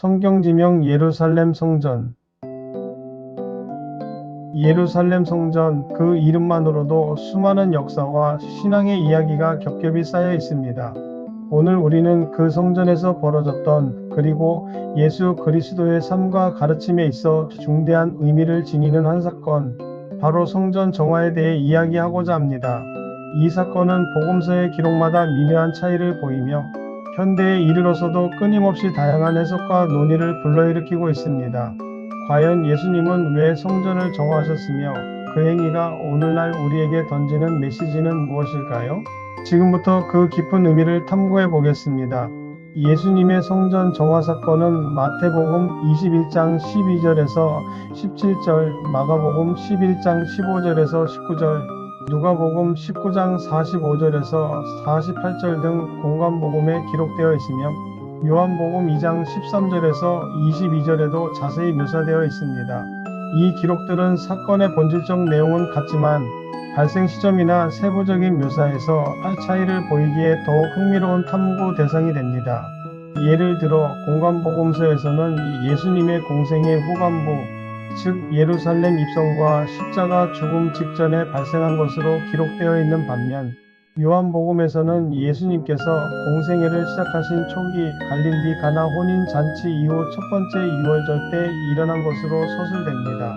성경지명 예루살렘 성전 예루살렘 성전 그 이름만으로도 수많은 역사와 신앙의 이야기가 겹겹이 쌓여 있습니다. 오늘 우리는 그 성전에서 벌어졌던 그리고 예수 그리스도의 삶과 가르침에 있어 중대한 의미를 지니는 한 사건, 바로 성전 정화에 대해 이야기하고자 합니다. 이 사건은 복음서의 기록마다 미묘한 차이를 보이며 현대에 이르러서도 끊임없이 다양한 해석과 논의를 불러일으키고 있습니다. 과연 예수님은 왜 성전을 정화하셨으며 그 행위가 오늘날 우리에게 던지는 메시지는 무엇일까요? 지금부터 그 깊은 의미를 탐구해 보겠습니다. 예수님의 성전 정화 사건은 마태복음 21장 12절에서 17절, 마가복음 11장 15절에서 19절, 누가복음 19장 45절에서 48절 등 공간복음에 기록되어 있으며 요한복음 2장 13절에서 22절에도 자세히 묘사되어 있습니다. 이 기록들은 사건의 본질적 내용은 같지만 발생 시점이나 세부적인 묘사에서 차이를 보이기에 더욱 흥미로운 탐구 대상이 됩니다. 예를 들어 공간복음서에서는 예수님의 공생의 후반부, 즉 예루살렘 입성과 십자가 죽음 직전에 발생한 것으로 기록되어 있는 반면 요한복음에서는 예수님께서 공생애를 시작하신 초기 갈릴리 가나 혼인 잔치 이후 첫 번째 유월절 때 일어난 것으로 서술됩니다.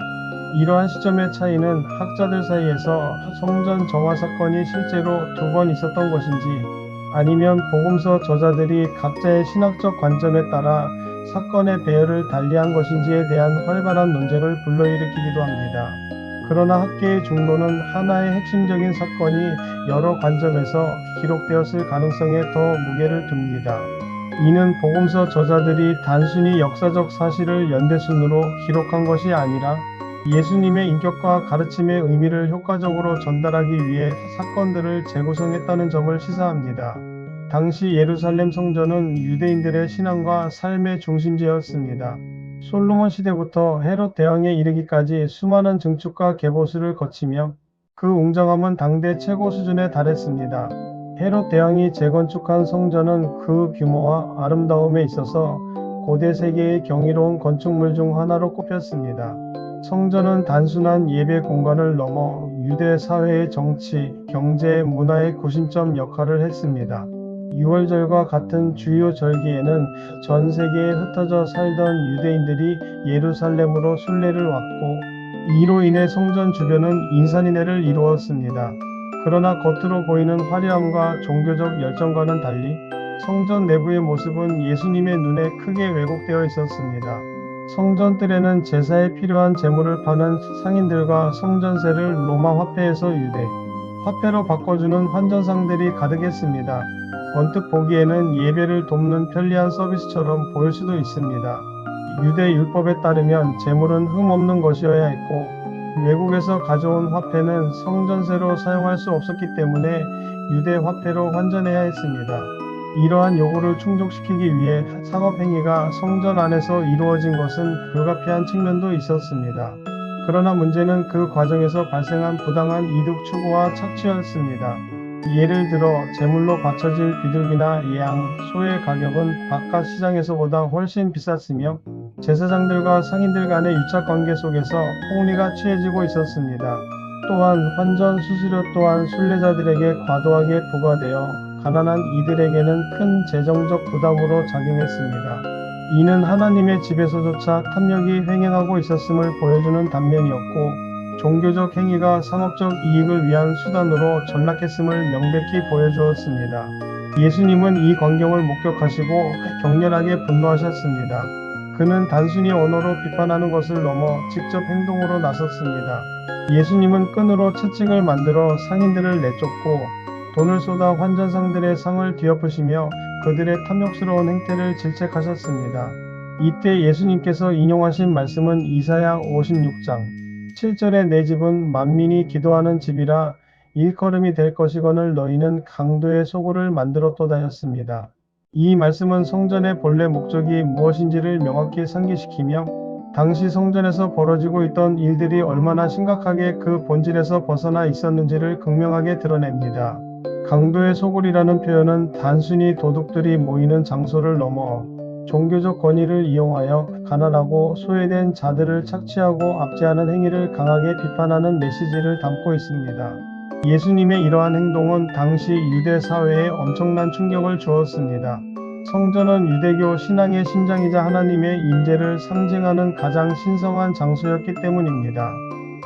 이러한 시점의 차이는 학자들 사이에서 성전 정화 사건이 실제로 두 번 있었던 것인지 아니면 복음서 저자들이 각자의 신학적 관점에 따라 사건의 배열을 달리한 것인지에 대한 활발한 논쟁을 불러일으키기도 합니다. 그러나 학계의 중론은 하나의 핵심적인 사건이 여러 관점에서 기록되었을 가능성에 더 무게를 둡니다. 이는 복음서 저자들이 단순히 역사적 사실을 연대순으로 기록한 것이 아니라 예수님의 인격과 가르침의 의미를 효과적으로 전달하기 위해 사건들을 재구성했다는 점을 시사합니다. 당시 예루살렘 성전은 유대인들의 신앙과 삶의 중심지였습니다. 솔로몬 시대부터 헤롯 대왕에 이르기까지 수많은 증축과 개보수를 거치며 그 웅장함은 당대 최고 수준에 달했습니다. 헤롯 대왕이 재건축한 성전은 그 규모와 아름다움에 있어서 고대 세계의 경이로운 건축물 중 하나로 꼽혔습니다. 성전은 단순한 예배 공간을 넘어 유대 사회의 정치, 경제, 문화의 구심점 역할을 했습니다. 6월절과 같은 주요 절기에는 전 세계에 흩어져 살던 유대인들이 예루살렘으로 순례를 왔고 이로 인해 성전 주변은 인산인해를 이루었습니다. 그러나 겉으로 보이는 화려함과 종교적 열정과는 달리 성전 내부의 모습은 예수님의 눈에 크게 왜곡되어 있었습니다. 성전뜰에는 제사에 필요한 재물을 파는 상인들과 성전세를 로마 화폐에서 유대, 화폐로 바꿔주는 환전상들이 가득했습니다. 언뜻 보기에는 예배를 돕는 편리한 서비스처럼 보일 수도 있습니다. 유대 율법에 따르면 재물은 흠없는 것이어야 했고 외국에서 가져온 화폐는 성전세로 사용할 수 없었기 때문에 유대 화폐로 환전해야 했습니다. 이러한 요구를 충족시키기 위해 상업행위가 성전 안에서 이루어진 것은 불가피한 측면도 있었습니다. 그러나 문제는 그 과정에서 발생한 부당한 이득 추구와 착취였습니다. 예를 들어 제물로 바쳐질 비둘기나 양, 소의 가격은 바깥 시장에서보다 훨씬 비쌌으며 제사장들과 상인들 간의 유착 관계 속에서 폭리가 취해지고 있었습니다. 또한 환전 수수료 또한 순례자들에게 과도하게 부과되어 가난한 이들에게는 큰 재정적 부담으로 작용했습니다. 이는 하나님의 집에서조차 탐욕이 횡행하고 있었음을 보여주는 단면이었고 종교적 행위가 상업적 이익을 위한 수단으로 전락했음을 명백히 보여주었습니다. 예수님은 이 광경을 목격하시고 격렬하게 분노하셨습니다. 그는 단순히 언어로 비판하는 것을 넘어 직접 행동으로 나섰습니다. 예수님은 끈으로 채찍을 만들어 상인들을 내쫓고 돈을 쏟아 환전상들의 상을 뒤엎으시며 그들의 탐욕스러운 행태를 질책하셨습니다. 이때 예수님께서 인용하신 말씀은 이사야 56장 7절에 내 집은 만민이 기도하는 집이라 일컬음이 될 것이거늘 너희는 강도의 소굴을 만들었도다 였습니다. 이 말씀은 성전의 본래 목적이 무엇인지를 명확히 상기시키며 당시 성전에서 벌어지고 있던 일들이 얼마나 심각하게 그 본질에서 벗어나 있었는지를 극명하게 드러냅니다. 강도의 소굴이라는 표현은 단순히 도둑들이 모이는 장소를 넘어 종교적 권위를 이용하여 가난하고 소외된 자들을 착취하고 압제하는 행위를 강하게 비판하는 메시지를 담고 있습니다. 예수님의 이러한 행동은 당시 유대 사회에 엄청난 충격을 주었습니다. 성전은 유대교 신앙의 심장이자 하나님의 임재를 상징하는 가장 신성한 장소였기 때문입니다.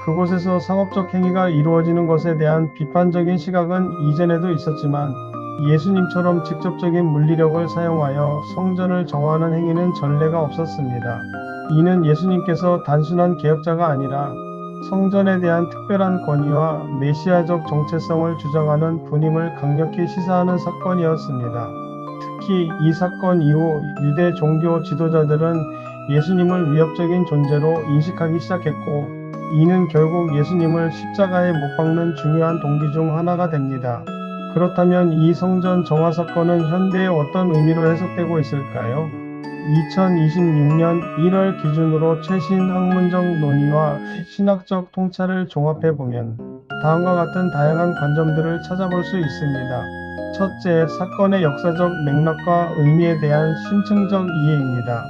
그곳에서 상업적 행위가 이루어지는 것에 대한 비판적인 시각은 이전에도 있었지만 예수님처럼 직접적인 물리력을 사용하여 성전을 정화하는 행위는 전례가 없었습니다. 이는 예수님께서 단순한 개혁자가 아니라 성전에 대한 특별한 권위와 메시아적 정체성을 주장하는 분임을 강력히 시사하는 사건이었습니다. 특히 이 사건 이후 유대 종교 지도자들은 예수님을 위협적인 존재로 인식하기 시작했고, 이는 결국 예수님을 십자가에 못 박는 중요한 동기 중 하나가 됩니다. 그렇다면 이 성전 정화 사건은 현대에 어떤 의미로 해석되고 있을까요? 2026년 1월 기준으로 최신 학문적 논의와 신학적 통찰을 종합해 보면 다음과 같은 다양한 관점들을 찾아볼 수 있습니다. 첫째, 사건의 역사적 맥락과 의미에 대한 심층적 이해입니다.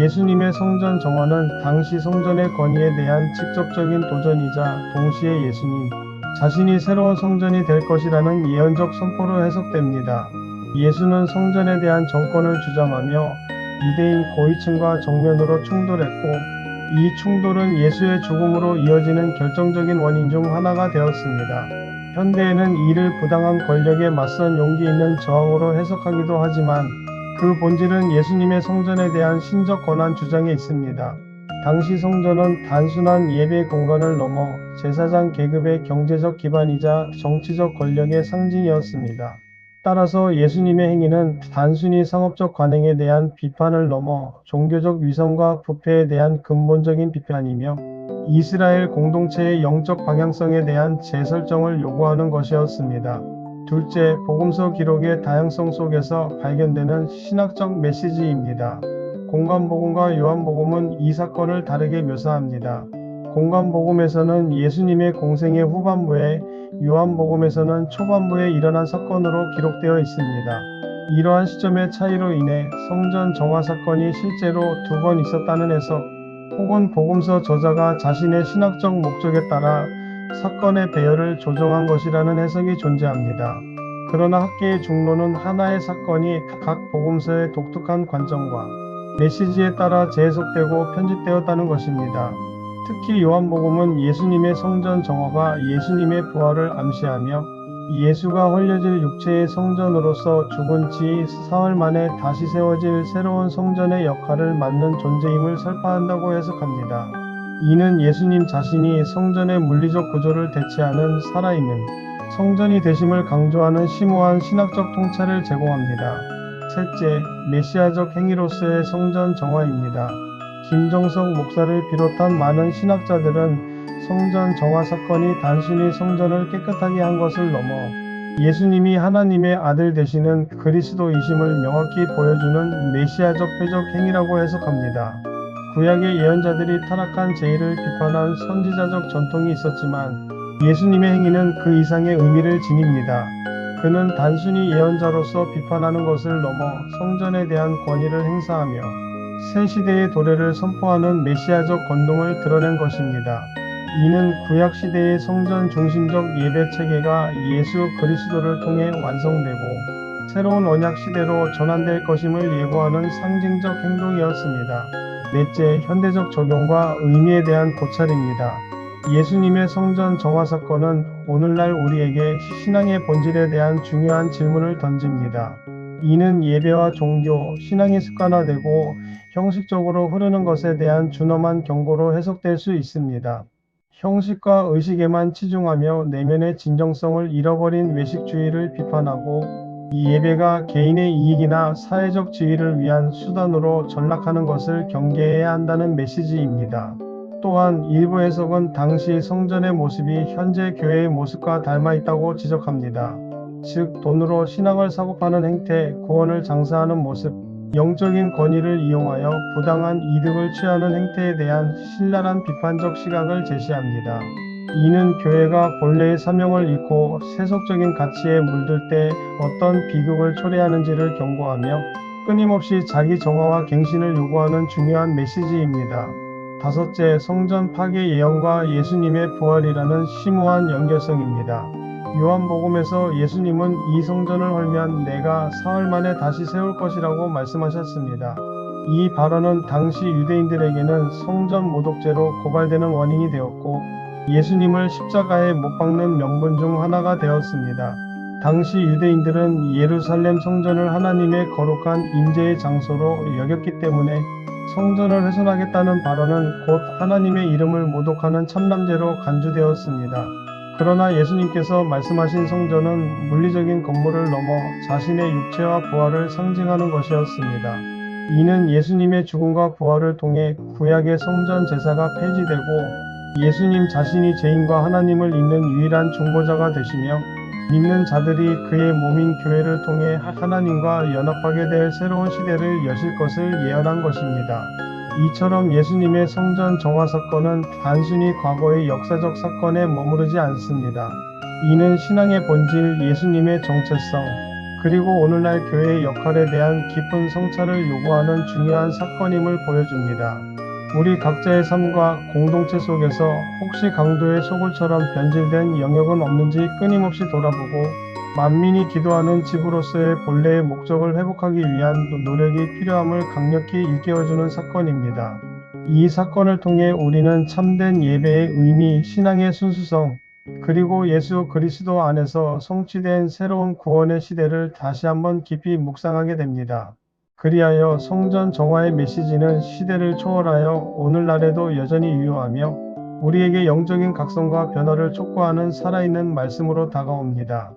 예수님의 성전 정화는 당시 성전의 권위에 대한 직접적인 도전이자 동시에 예수님 자신이 새로운 성전이 될 것이라는 예언적 선포로 해석됩니다. 예수는 성전에 대한 정권을 주장하며 유대인 고위층과 정면으로 충돌했고 이 충돌은 예수의 죽음으로 이어지는 결정적인 원인 중 하나가 되었습니다. 현대에는 이를 부당한 권력에 맞선 용기 있는 저항으로 해석하기도 하지만 그 본질은 예수님의 성전에 대한 신적 권한 주장에 있습니다. 당시 성전은 단순한 예배 공간을 넘어 제사장 계급의 경제적 기반이자 정치적 권력의 상징이었습니다. 따라서 예수님의 행위는 단순히 상업적 관행에 대한 비판을 넘어 종교적 위선과 부패에 대한 근본적인 비판이며 이스라엘 공동체의 영적 방향성에 대한 재설정을 요구하는 것이었습니다. 둘째, 복음서 기록의 다양성 속에서 발견되는 신학적 메시지입니다. 공간복음과 요한복음은 이 사건을 다르게 묘사합니다. 공간복음에서는 예수님의 공생의 후반부에 요한복음에서는 초반부에 일어난 사건으로 기록되어 있습니다. 이러한 시점의 차이로 인해 성전 정화 사건이 실제로 두 번 있었다는 해석, 혹은 복음서 저자가 자신의 신학적 목적에 따라 사건의 배열을 조정한 것이라는 해석이 존재합니다. 그러나 학계의 중론은 하나의 사건이 각 복음서의 독특한 관점과 메시지에 따라 재해석되고 편집되었다는 것입니다. 특히 요한복음은 예수님의 성전 정화가 예수님의 부활을 암시하며 예수가 헐려질 육체의 성전으로서 죽은 지 사흘 만에 다시 세워질 새로운 성전의 역할을 맡는 존재임을 설파한다고 해석합니다. 이는 예수님 자신이 성전의 물리적 구조를 대체하는 살아있는 성전이 되심을 강조하는 심오한 신학적 통찰을 제공합니다. 셋째, 메시아적 행위로서의 성전 정화입니다. 김정석 목사를 비롯한 많은 신학자들은 성전 정화 사건이 단순히 성전을 깨끗하게 한 것을 넘어 예수님이 하나님의 아들 되시는 그리스도이심을 명확히 보여주는 메시아적 표적 행위라고 해석합니다. 구약의 예언자들이 타락한 제의를 비판한 선지자적 전통이 있었지만 예수님의 행위는 그 이상의 의미를 지닙니다. 그는 단순히 예언자로서 비판하는 것을 넘어 성전에 대한 권위를 행사하며 새 시대의 도래를 선포하는 메시아적 권능을 드러낸 것입니다. 이는 구약 시대의 성전 중심적 예배 체계가 예수 그리스도를 통해 완성되고 새로운 언약 시대로 전환될 것임을 예고하는 상징적 행동이었습니다. 넷째, 현대적 적용과 의미에 대한 고찰입니다. 예수님의 성전 정화 사건은 오늘날 우리에게 신앙의 본질에 대한 중요한 질문을 던집니다. 이는 예배와 종교, 신앙이 습관화되고 형식적으로 흐르는 것에 대한 준엄한 경고로 해석될 수 있습니다. 형식과 의식에만 치중하며 내면의 진정성을 잃어버린 외식주의를 비판하고 이 예배가 개인의 이익이나 사회적 지위를 위한 수단으로 전락하는 것을 경계해야 한다는 메시지입니다. 또한 일부 해석은 당시 성전의 모습이 현재 교회의 모습과 닮아 있다고 지적합니다. 즉, 돈으로 신앙을 사고 파는 행태, 구원을 장사하는 모습, 영적인 권위를 이용하여 부당한 이득을 취하는 행태에 대한 신랄한 비판적 시각을 제시합니다. 이는 교회가 본래의 사명을 잃고 세속적인 가치에 물들 때 어떤 비극을 초래하는지를 경고하며 끊임없이 자기 정화와 갱신을 요구하는 중요한 메시지입니다. 다섯째, 성전 파괴 예언과 예수님의 부활이라는 심오한 연결성입니다. 요한복음에서 예수님은 이 성전을 헐면 내가 사흘 만에 다시 세울 것이라고 말씀하셨습니다. 이 발언은 당시 유대인들에게는 성전 모독죄로 고발되는 원인이 되었고 예수님을 십자가에 못 박는 명분 중 하나가 되었습니다. 당시 유대인들은 예루살렘 성전을 하나님의 거룩한 임재의 장소로 여겼기 때문에 성전을 훼손하겠다는 발언은 곧 하나님의 이름을 모독하는 참남죄로 간주되었습니다. 그러나 예수님께서 말씀하신 성전은 물리적인 건물을 넘어 자신의 육체와 부활을 상징하는 것이었습니다. 이는 예수님의 죽음과 부활을 통해 구약의 성전 제사가 폐지되고 예수님 자신이 죄인과 하나님을 잇는 유일한 중보자가 되시며 믿는 자들이 그의 몸인 교회를 통해 하나님과 연합하게 될 새로운 시대를 여실 것을 예언한 것입니다. 이처럼 예수님의 성전 정화 사건은 단순히 과거의 역사적 사건에 머무르지 않습니다. 이는 신앙의 본질, 예수님의 정체성, 그리고 오늘날 교회의 역할에 대한 깊은 성찰을 요구하는 중요한 사건임을 보여줍니다. 우리 각자의 삶과 공동체 속에서 혹시 강도의 소굴처럼 변질된 영역은 없는지 끊임없이 돌아보고 만민이 기도하는 집으로서의 본래의 목적을 회복하기 위한 노력이 필요함을 강력히 일깨워주는 사건입니다. 이 사건을 통해 우리는 참된 예배의 의미, 신앙의 순수성, 그리고 예수 그리스도 안에서 성취된 새로운 구원의 시대를 다시 한번 깊이 묵상하게 됩니다. 그리하여 성전 정화의 메시지는 시대를 초월하여 오늘날에도 여전히 유효하며 우리에게 영적인 각성과 변화를 촉구하는 살아있는 말씀으로 다가옵니다.